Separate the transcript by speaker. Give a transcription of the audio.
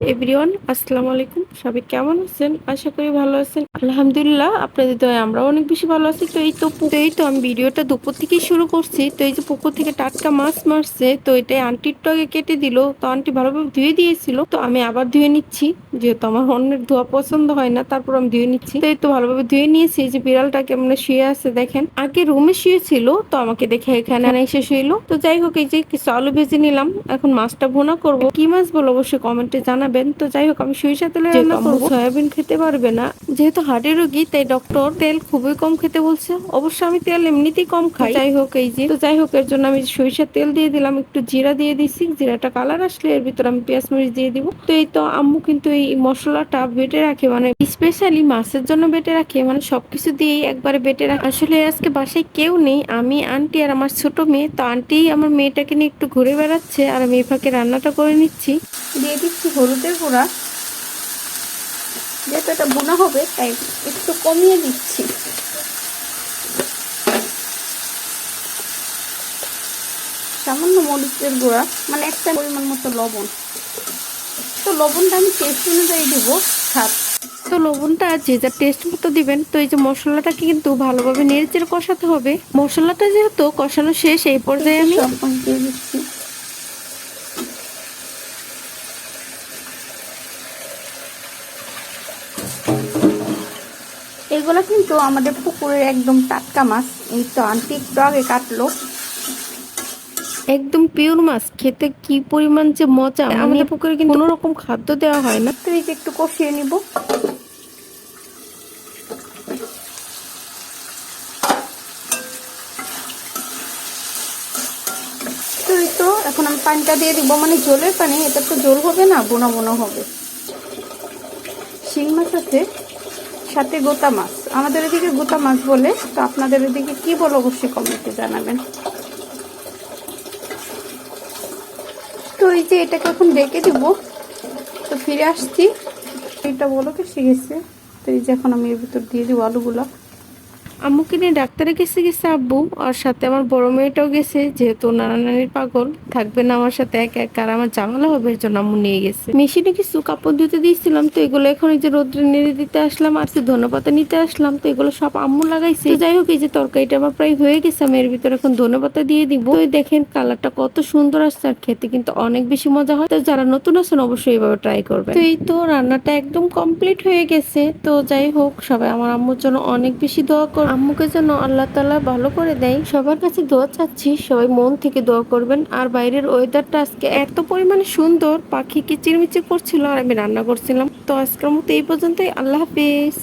Speaker 1: Everyone, আসসালামু আলাইকুম। সবাই কেমন আছেন? আশা করি ভালো আছেন। আলহামদুলিল্লাহ, আপনাদের দয়া আমরাও অনেক বেশি ভালো আছি। তো এই তো এই তো আমি ভিডিওটা দুপুর থেকে শুরু করছি। তো এই যে পুকুর থেকে টাটকা মাছ মারছে, তো এটা আন্টির আগে কেটে দিল। তো আন্টি ভালোভাবে ধুয়ে দিয়েছিল। তো আমি আবার ধুয়ে নিচ্ছি, যেহেতু আমার অন্যের ধোয়া পছন্দ হয় না, তারপর আমি ধুয়ে নিচ্ছি। তো এই তো ভালোভাবে ধুয়ে নিয়েছি। যে বিড়ালটা কেমন শুয়ে আছে দেখেন। আগে রুমে শুয়েছিল, তো আমাকে দেখে এখানে এসে শুইলো। তো যাই হোক, এই যে কিছু আলু ভেজে নিলাম। এখন মাছটা ভুনা করব। কি মাছ বলো অবশ্যই কমেন্টে জানাবেন তো যাই হোক আমি সরিষা তেলে রান্না করব। সয়াবিন খেতে পারবে না। যেহেতু হার্টের রোগী তাই ডক্টর তেল খুবই কম খেতে বলছে। অবশ্য আমি তেল এমনিতেই কম খাই। যাই হোক এই যে তো যাই হোক এর জন্য আমি সরিষার তেল দিয়ে দিলাম একটু জিরা দিয়ে দিছি। জিরাটা কালার আসলে এর ভিতরে আমি পেঁয়াজ মরিচ দিয়ে দিব। তো এই তো আম্মু কিন্তু এই মশলাটা বেটে রাখে মানে স্পেশালি মাছের জন্য বেটে রাখে মানে সবকিছু দিয়েই একবারে বেটে রাখে। আসলে আজকে বাসায় কেউ নেই আমি আন্টি আর আমার ছোট মেয়ে। তো আন্টি আমার মেয়েটাকে নিয়ে একটু ঘুরে বেড়াচ্ছে আর আমি এই ফাঁকে রান্নাটা করে নিচ্ছি।
Speaker 2: দিয়ে দিচ্ছি হলুদের গুঁড়া। যেহেতু এটা বোনা হবে তাই একটু কমিয়ে দিচ্ছি। সামান্য মরিচের গুঁড়া মানে একটা পরিমাণ মতো লবণ। তো লবণটা আমি টেস্ট অনুযায়ী দেবো সাত
Speaker 1: তো লবণটা যে যা টেস্ট মতো দিবেন তো এই যে মশলাটাকে কিন্তু ভালোভাবে নেড়েচেড়ে কষাতে হবে। মশলাটা যেহেতু কষানো শেষ এই পর্যায়ে আমি
Speaker 2: সব দিয়ে দিচ্ছি এগুলো কিন্তু আমাদের পুকুরের একদম টাটকা মাছ। এই তো আন্টি একটু আগে কাটলো।
Speaker 1: একদম পিওর মাছ। খেতে কি পরিমাণ যে মজা। আমাদের পুকুরে কিন্তু কোনো রকম খাদ্য দেওয়া হয় না।
Speaker 2: তো এই যে একটু কষিয়ে নিব। তো এখন আমি পানিটা দিয়ে দিব। মানে জলের পানি এটা তো জল হবে না বোনা বোনা হবে। শিং মাছ আছে, সাথে গোতা মাছ। আমাদের এদিকে গোতা মাছ বলে, তো আপনাদের এদিকে কি বলো অবশ্যই কমেন্টে জানাবেন। তো এই যে এটাকে এখন ডেকে দিব, তো ফিরে আসছি। এটা বলো কি শিখেছে তো এই যে এখন আমি এর ভিতর দিয়ে দিব আলুগুলো।
Speaker 1: আম্মুকে নিয়ে ডাক্তারে গেছে গেছে আব্বু, আর সাথে আমার বড় মেয়েটাও গেছে, যেহেতু নানা নানির পাগল, থাকবে না আমার সাথে এক এক, আর আমার ঝামেলা হবে এর জন্য আম্মু নিয়ে গেছে। মেশিনে কিছু কাপড় ধুতে দিয়েছিলাম, তো এগুলো এখন এই যে রোদ্রে নেড়ে দিতে আসলাম, আর যে ধনেপাতা নিতে আসলাম, তো এগুলো সব আম্মু লাগাইছে। যাই হোক, এই যে তরকারিটা আমার প্রায় হয়ে গেছে, আমি এর ভিতরে এখন ধনেপাতা দিয়ে দিব। তো দেখেন, কালারটা কত সুন্দর আসছে, আর খেতে কিন্তু অনেক বেশি মজা হয়। তো যারা নতুন আছেন, অবশ্যই এইভাবে ট্রাই করবেন। তো এই তো রান্নাটা একদম কমপ্লিট হয়ে গেছে। তো যাই হোক, সবাই আমার আম্মুর জন্য অনেক বেশি দোয়া কর আম্মুকে যেন আল্লাহ তালা ভালো করে দেয়। সবার কাছে দোয়া চাচ্ছি, সবাই মন থেকে দোয়া করবেন। আর বাইরের ওয়েদারটা আজকে এত পরিমাণে সুন্দর, পাখি কিচিরমিচির করছিল আর আমি রান্না করছিলাম। তো আজকের মতো এই পর্যন্তই, আল্লাহ হাফিজ।